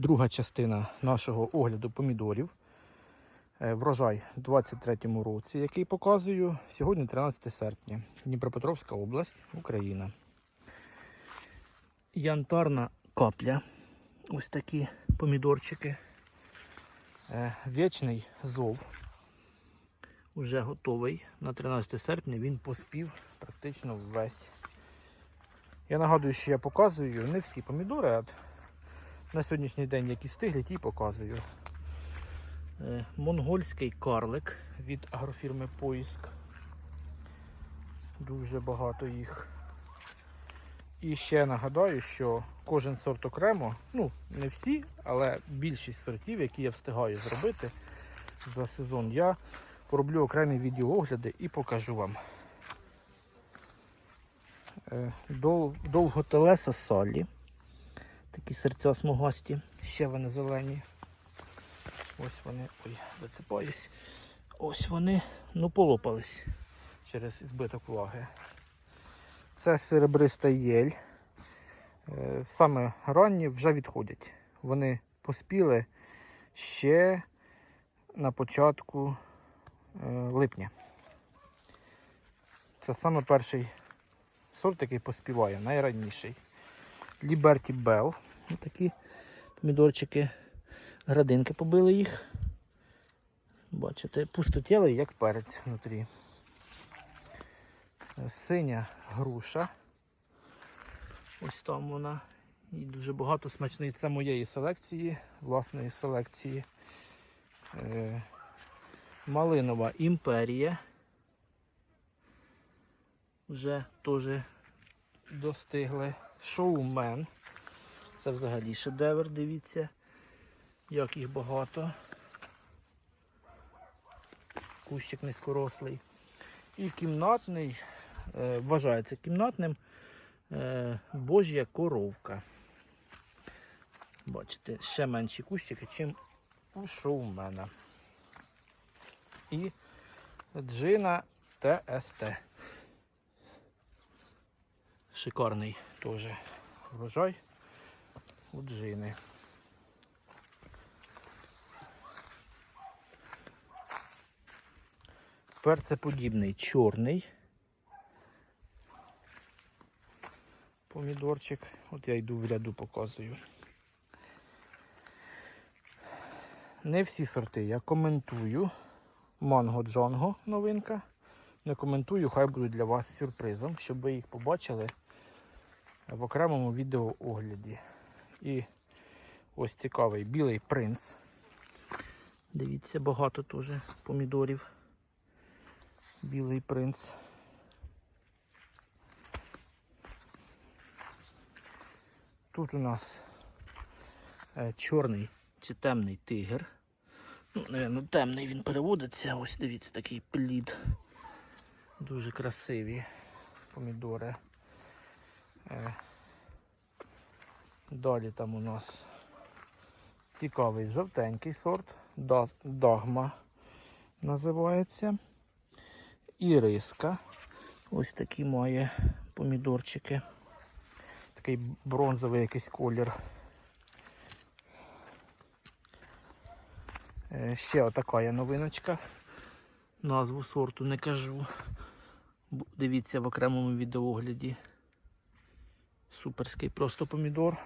друга частина нашого огляду помідорів. Е, Врожай у 23-му році, який показую. Сьогодні 13 серпня. Дніпропетровська область, Україна. Янтарна капля. Ось такі помідорчики. Е, Вічний зов. Уже готовий. На 13 серпня він поспів практично весь. Я нагадую, що я показую не всі помідори, а на сьогоднішній день які стиглі, ті показую. Е, Монгольський карлик від агрофірми Поїск. Дуже багато їх. І ще нагадаю, що кожен сорт окремо, ну не всі, але більшість сортів, які я встигаю зробити за сезон, я пороблю окремі відеоогляди і покажу вам. Е, Дол, довготелеса салі. Такі серця смугасті, ще вони зелені. Ось вони, ой, зацепаюсь. Ось вони, ну, полопались через збиток влаги. Це серебриста єль. Е, Саме ранні вже відходять. Вони поспіли ще на початку е, липня. Це саме перший сорт, який поспіває, найранніший. Liberty Bell. Такі помідорчики. Градинки побили їх. Бачите, пустотіли, як перець внутрі. Синя груша. Ось там вона. І дуже багато смачної. Це моєї селекції, власної селекції. Е, Малинова імперія. Вже теж достигли. Шоумен. Це взагалі шедевр, дивіться, як їх багато. Кущик низькорослий. І кімнатний, е, вважається кімнатним е, божя коровка. Бачите, ще менші кущики, чим у шоумена. І джина ТСТ. Шикарний теж врожай у джини. Перцеподібний чорний помідорчик. От я йду в ряду показую. Не всі сорти я коментую. Манго Джанго новинка. Не коментую, хай будуть для вас сюрпризом, щоб ви їх побачили в окремому відеоогляді. І ось цікавий білий принц. Дивіться, багато теж помідорів. Білий принц. Тут у нас е, чорний чи темний тигр. Ну, напевно, темний він переводиться. Ось дивіться, такий плід. Дуже красиві помідори. Далі там у нас цікавий жовтенький сорт. Дагма називається. Іриска. Ось такі має помідорчики. Такий бронзовий якийсь колір. Е, Ще отака є новиночка. Назву сорту не кажу. Дивіться в окремому відеогляді. Суперський просто помідор.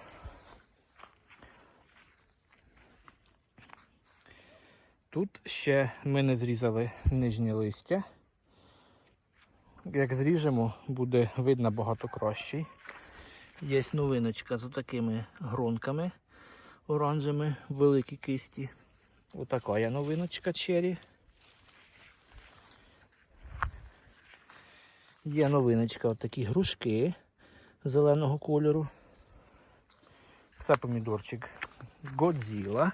Тут ще ми не зрізали нижнє листя. Як зріжемо, буде видно багато кращий. Є новиночка з такими гронками оранжевими, великі кисті. Отака є новиночка чері. Є новиночка, отакі грушки зеленого кольору. Це помідорчик Годзіла.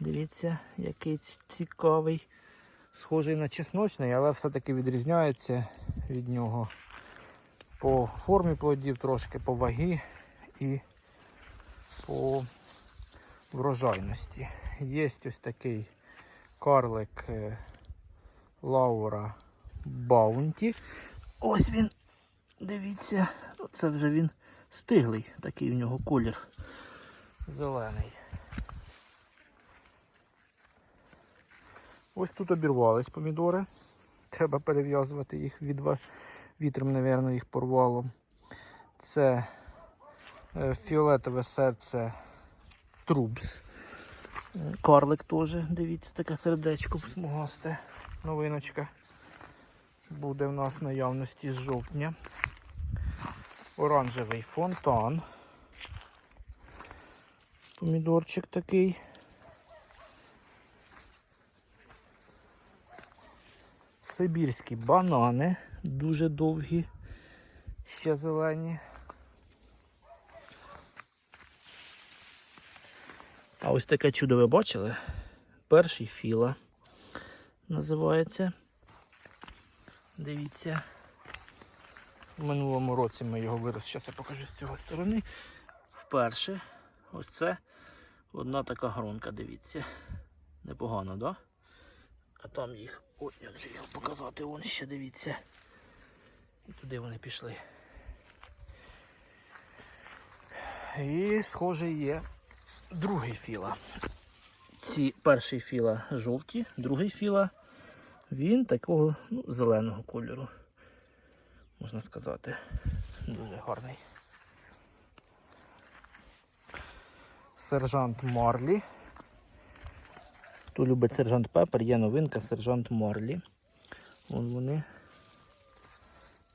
Дивіться, який цікавий. Схожий на чесночний, але все-таки відрізняється від нього по формі плодів, трошки по вагі і по врожайності. Є ось такий карлик е, Лаура Баунті. Ось він, дивіться, це вже він стиглий, такий у нього колір зелений. Ось тут обірвались помідори. Треба перев'язувати їх від вітром, мабуть, їх порвало. Це е, фіолетове серце Трубс. Карлик теж, дивіться, таке сердечко смугасте. Новиночка. Буде в нас наявності з жовтня. Оранжевий фонтан. Помідорчик такий. Сибірські банани, дуже довгі, ще зелені. А ось таке чудо ви бачили? Перший філа називається. Дивіться. В минулому році ми його вирос. Зараз я покажу з цього сторони. Вперше ось це одна така гронка, дивіться. Непогано, так? Да? А там їх, ой, як же його показати, вон ще дивіться. І туди вони пішли. І схоже є другий філа. Ці перший філа жовті, другий філа він такого ну, зеленого кольору. Можна сказати. Дуже гарний. Сержант Марлі. Хто любить сержант Пепер, є новинка сержант Марлі. Вон вони.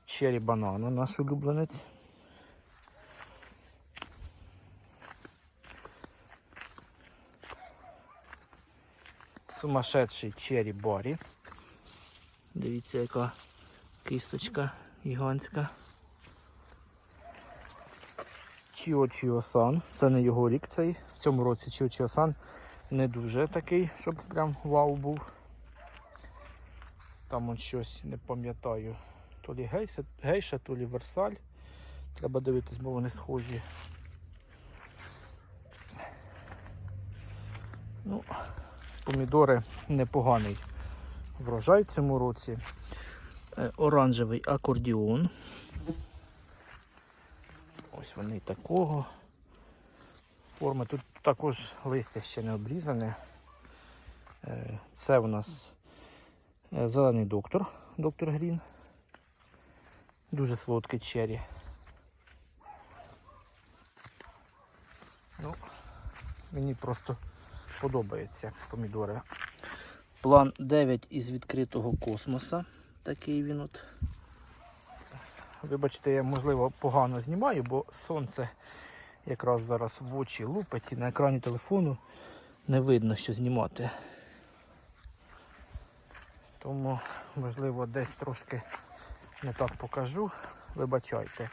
Черрі банана, наш улюбленець. Сумасшедший черрі барі. Дивіться, яка кісточка гігантська. Чіо Чіо. Це не його рік цей. В цьому році Чіо Чіо Сан не дуже такий, щоб прям вау був. Там он щось не пам'ятаю. То лі гейша, гейша, то лі версаль. Треба дивитись, бо вони схожі. Ну, помідори непоганий врожай цьому році. Е, Оранжевий акордіон. Ось вони такого. Форми. Тут також листя ще не обрізане. Е, Це у нас е, зелений доктор, доктор Грін. Дуже солодкий черрі. Ну, мені просто подобаються помідори. План 9 із відкритого космоса. Такий він от. Вибачте, я можливо погано знімаю, бо сонце якраз зараз в очі лупить і на екрані телефону не видно, що знімати. Тому, можливо, десь трошки не так покажу. Вибачайте.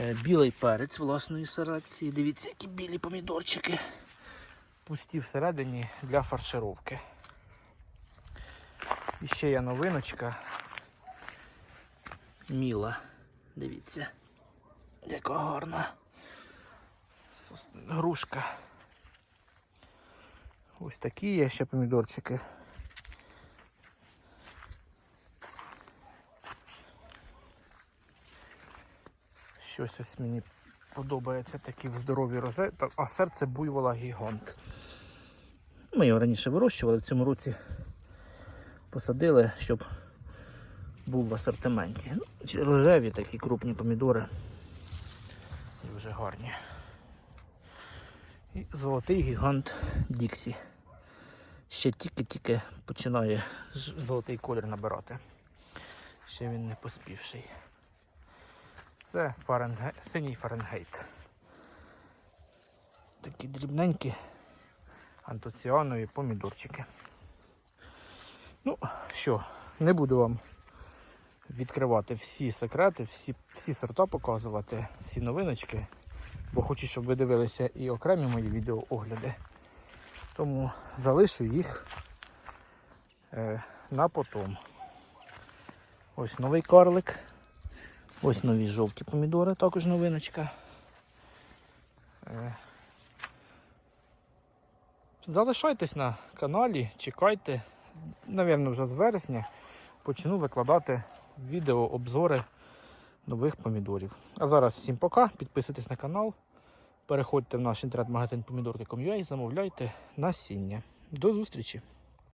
Е, Білий перець власної селекції. Дивіться, які білі помідорчики. Пусті всередині для фаршировки. І ще є новиночка. Міла. Дивіться. Яка гарна. Грушка. Ось такі є ще помідорчики. Щось ось мені подобається такі в здорові розети, а серце буйвола гігант. Ми його раніше вирощували, в цьому році посадили, щоб був в асортименті. Ну, рожеві такі крупні помідори. Дуже гарні. І золотий гігант Діксі. Ще тільки-тільки починає золотий колір набирати. Ще він не поспівший. Це Фаренге... синій Фаренгейт. Такі дрібненькі антоціанові помідорчики. Ну що, не буду вам відкривати всі секрети, всі, всі сорта показувати, всі новиночки, бо хочу, щоб ви дивилися і окремі мої відеоогляди. Тому залишу їх е, на потом. Ось новий карлик. Ось нові жовті помідори, також новиночка. Е, Залишайтесь на каналі, чекайте. Навірно, вже з вересня почну викладати відео обзори нових помідорів. А зараз всім пока, підписуйтесь на канал, переходьте в наш інтернет-магазин помідорки.com.ua і замовляйте насіння. До зустрічі!